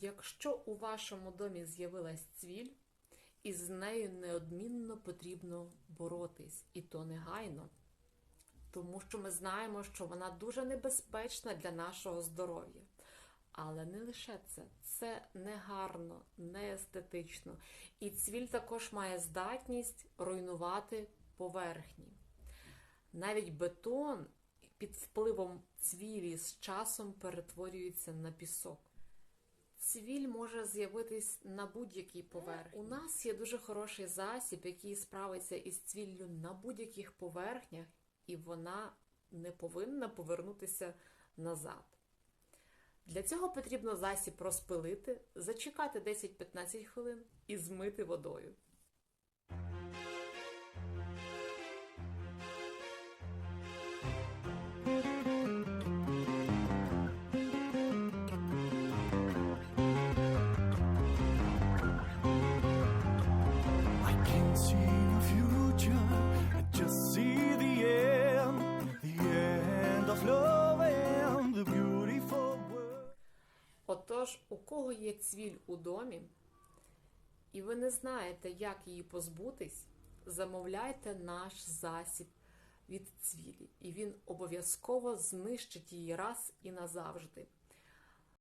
Якщо у вашому домі з'явилась цвіль, із нею неодмінно потрібно боротись, і то негайно. Тому що ми знаємо, що вона дуже небезпечна для нашого здоров'я. Але не лише це, це не гарно, не естетично. І цвіль також має здатність руйнувати поверхні. Навіть бетон під впливом цвілі з часом перетворюється на пісок. Цвіль може з'явитись на будь-якій поверхні. У нас є дуже хороший засіб, який справиться із цвіллю на будь-яких поверхнях, і вона не повинна повернутися назад. Для цього потрібно засіб розпилити, зачекати 10-15 хвилин і змити водою. Отож, у кого є цвіль у домі, і ви не знаєте, як її позбутись, замовляйте наш засіб від цвілі, і він обов'язково знищить її раз і назавжди.